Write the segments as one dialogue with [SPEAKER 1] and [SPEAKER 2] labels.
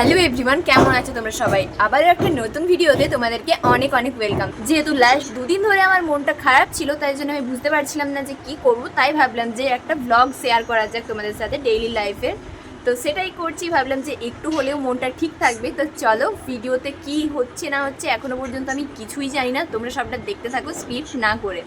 [SPEAKER 1] Hello everyone, কেমন আছো তোমরা সবাই? আবার একটা নতুন ভিডিওতে তোমাদেরকে অনেক অনেক ওয়েলকাম যেহেতু লাস্ট দুদিন ধরে আমার মনটা খারাপ ছিল, তাই জন্য আমি বুঝতে পারছিলাম না যে কি করব, তাই ভাবলাম যে একটা ব্লগ শেয়ার করা যাক তোমাদের সাথে ডেইলি লাইফের তো সেটাই করছি, ভাবলাম যে একটু হলেও মনটা ঠিক থাকবে। তো চলো, ভিডিওতে কি হচ্ছে না হচ্ছে এখনও পর্যন্ত আমি কিছুই জানি না, তোমরা সবটা দেখতে থাকো স্কিপ না করে।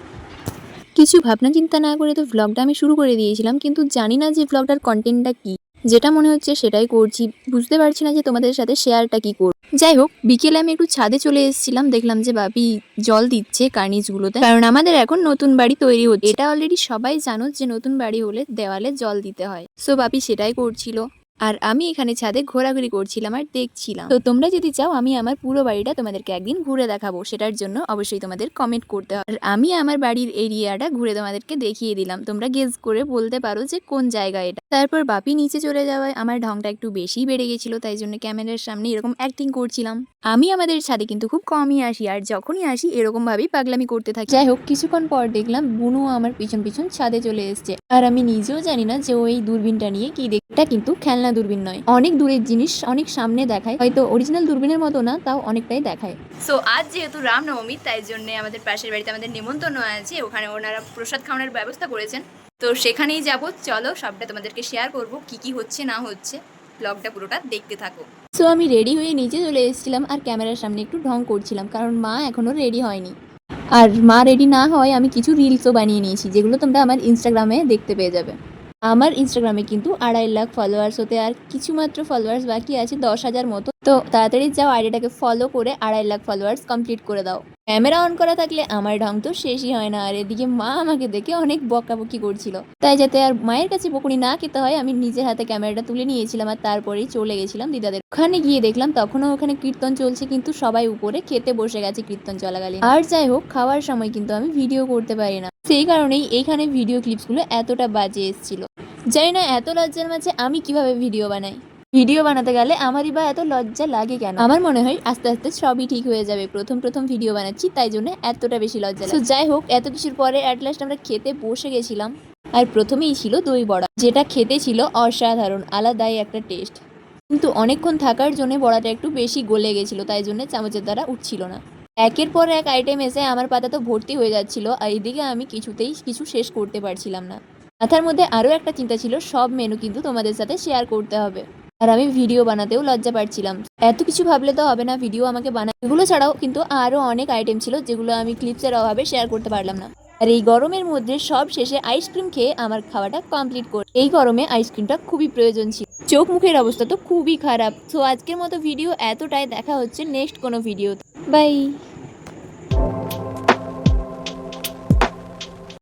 [SPEAKER 2] কিছু ভাবনা চিন্তা না করে তো ভ্লগটা আমি শুরু করে দিয়েছিলাম, কিন্তু জানি না যে ভ্লগটার কন্টেন্টটা কি। যেটা মনে হচ্ছে সেটাই করছি। বুঝতে পারছি না যে তোমাদের সাথে শেয়ারটা কি করব। যাই হোক, বিকেলে আমি একটু ছাদে চলে এসেছিলাম, দেখলাম যে বাপি জল দিচ্ছে কার্নিজগুলোতে কারণ আমাদের এখন নতুন বাড়ি তৈরি হচ্ছে। এটা অলরেডি সবাই জানো যে নতুন বাড়ি হলে দেওয়ালে জল দিতে হয়। সো বাপি সেটাই করছিল। আর আমি এখানে ছাদে ঘোরাঘুরি করছিলাম আর দেখছিলাম। তো তোমরা যদি চাও, আমি আমার পুরো বাড়িটা তোমাদেরকে একদিন ঘুরে দেখাবো। সেটার জন্য অবশ্যই তোমাদের কমেন্ট করতে হবে। আর আমি আমার বাড়ির এরিয়াটা ঘুরে তোমাদেরকে দেখিয়ে দিলাম। তোমরা গেস করে বলতে পারো যে কোন জায়গা এটা। তারপর বাপি নিচে চলে যাওয়ায় আমার ঢংটা একটু বেশি বেড়ে গেছিল, তাই জন্য ক্যামেরার সামনে এরকম অ্যাক্টিং করছিলাম। আমি আমাদের ছাদে কিন্তু খুব কমই আসি, আর যখনই আসি এরকম ভাবেই পাগলামি করতে থাকি। যাই হোক, কিছুক্ষণ পর দেখলাম বুনু আমার পিছন পিছন ছাদে চলে এসছে। আর আমি নিজেও জানি না যে ওই দূরবীনটা নিয়ে কি দেখটা কিন্তু খেলনা দূরবীন নয়। অনেক দূরের জিনিস অনেক সামনে দেখায় হয়তো অরিজিনাল দূরবীনের মতো না তাও অনেকটাই দেখায়।
[SPEAKER 1] সো আজ যেহেতু রামনবমী তাই জন্য আমাদের পাশের বাড়িতে আমাদের নিমন্ত্রণ আছে ওখানে ওনারা প্রসাদ খাওয়ানোর ব্যবস্থা করেছেন। তো সেখানেই যাব চলো সবটা তোমাদেরকে শেয়ার করব কি কি হচ্ছে না হচ্ছে ব্লগটা পুরোটা দেখতে থাকো।
[SPEAKER 2] সো আমি রেডি হয়ে নিচে চলে এসেছিলাম আর ক্যামেরার সামনে একটু ঢং করছিলাম কারণ মা এখনও রেডি হয়নি। আর মা রেডি না হয় আমি কিছু রিলসও বানিয়ে নিয়েছি যেগুলো তোমরা আমার ইনস্টাগ্রামে দেখতে পেয়ে যাবে। আমার ইনস্টাগ্রামে কিন্তু আড়াই লাখ ফলোয়ার্স হতে আর কিছু মাত্র ফলোয়ার্স বাকি আছে দশ হাজার মতো। তো তাড়াতাড়ি যাও আইডিটাকে ফলো করে আড়াই লাখ ফলোয়ার্স কমপ্লিট করে দাও। ক্যামেরা অন করা থাকলে আমার ঢং তো শেষই হয় না, আর এদিকে মা আমাকে দেখে অনেক বকাবকি করছিল। তাই যাতে আর মায়ের কাছে বকুনি না খেতে হয়, আমি নিজের হাতে ক্যামেরাটা তুলে নিয়েছিলাম আর তারপরেই চলে গেছিলাম দিদাদের। ওখানে গিয়ে দেখলাম তখনও ওখানে কীর্তন চলছে, কিন্তু সবাই উপরে খেতে বসে গেছে কীর্তন চলাকালীন। আর যাই হোক, খাওয়ার সময় কিন্তু আমি ভিডিও করতে পারি না। সেই কারণেই এইখানে ভিডিও ক্লিপসগুলো এতটা বাজে এসেছিল। জানি না এত লজ্জার মাঝে আমি কীভাবে ভিডিও বানাই। ভিডিও বানাতে গেলে আমারই বা এত লজ্জা লাগে কেন? আমার মনে হয় আস্তে আস্তে সবই ঠিক হয়ে যাবে। প্রথম প্রথম ভিডিও বানাচ্ছি তাই জন্য এতটা বেশি লজ্জা So, যাই হোক এত কিছুর পরে অ্যাট লাস্ট আমরা খেতে বসে গেছিলাম। আর প্রথমেই ছিল দই বড়া যেটা খেতে ছিল অসাধারণ আলাদাই একটা টেস্ট কিন্তু অনেকক্ষণ থাকার জন্য বড়াটা একটু বেশি গলে গেছিল তাই জন্য চামচের দ্বারা উঠছিল না। একের পর এক আইটেম এসে আমার পাতা তো ভর্তি হয়ে যাচ্ছিল আর এইদিকে আমি কিছুতেই কিছু শেষ করতে পারছিলাম না। মাথার মধ্যে আরও একটা চিন্তা ছিল, সব মেনু কিন্তু তোমাদের সাথে শেয়ার করতে হবে। আর আমি ভিডিও বানাতেও লজ্জা পাচ্ছিলাম। এত কিছু ভাবলে তো হবে না ভিডিও আমাকে বানা এগুলো ছাড়াও কিন্তু আরও অনেক আইটেম ছিল, যেগুলো আমি ক্লিপসের অভাবে শেয়ার করতে পারলাম না। আর এই গরমের মধ্যে সব শেষে আইসক্রিম খেয়ে আমার খাওয়াটা কমপ্লিট করে। এই গরমে আইসক্রিমটা খুবই প্রয়োজন ছিল। চোখ মুখের অবস্থা তো খুবই খারাপ। তো আজকের মতো ভিডিও এতটাই। দেখা হচ্ছে নেক্সট কোনো ভিডিও বাই